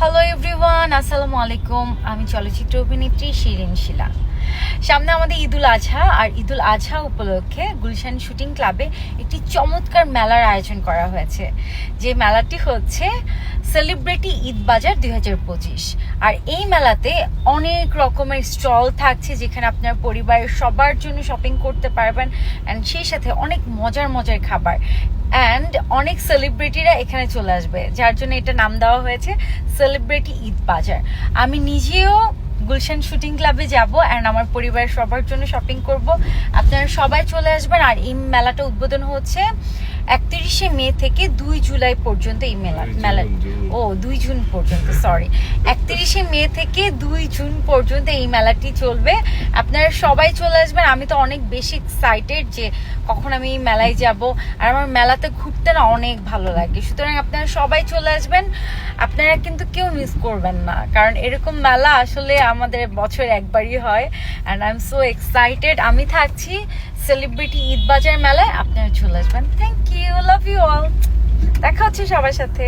Hello everyone আসসালামু আলাইকুম আমি চলচ্চিত্র অভিনেত্রী শিরিন শিলা। সামনে আমাদের ঈদুল আজহা, আর ঈদুল আজহা উপলক্ষে গুলশান শুটিং ক্লাবে একটি চমৎকার মেলার আয়োজন করা হয়েছে। যে মেলাটি হচ্ছে সেলিব্রিটি ঈদ বাজার দু হাজার পঁচিশ। আর এই মেলাতে অনেক রকমের স্টল থাকছে, যেখানে আপনার পরিবারের সবার জন্য শপিং করতে পারবেন। অ্যান্ড সেই সাথে অনেক মজার মজার খাবার। অ্যান্ড অনেক সেলিব্রিটিরা এখানে চলে আসবে যার জন্য এটা নাম দেওয়া হয়েছে সেলিব্রিটি ঈদ বাজার আমি নিজেও গুলশান শুটিং ক্লাবে যাব অ্যান্ড আমার পরিবারের সবার জন্য শপিং করব। আপনারা সবাই চলে আসবেন আর এই মেলাটা উদ্বোধন হচ্ছে একত্রিশে মে থেকে দুই জুলাই পর্যন্ত এই মেলা মেলা ও দুই জুন পর্যন্ত সরি একত্রিশে মে থেকে দুই জুন পর্যন্ত এই মেলাটি চলবে। আপনারা সবাই চলে আসবেন। আমি তো অনেক বেশি এক্সাইটেড যে কখন আমি এই মেলায় যাব। আর আমার মেলাতে ঘুরতে না অনেক ভালো লাগে। সুতরাং আপনারা সবাই চলে আসবেন। আপনারা কিন্তু কেউ মিস করবেন না। কারণ এরকম মেলা আসলে আমাদের বছর একবারই হয়। And I am so excited আমি থাকছি সেলিব্রিটি ঈদ বাজার মেলায়। আপনারা চলে আসবেন। Thank you love you all দেখা হচ্ছে সবার সাথে।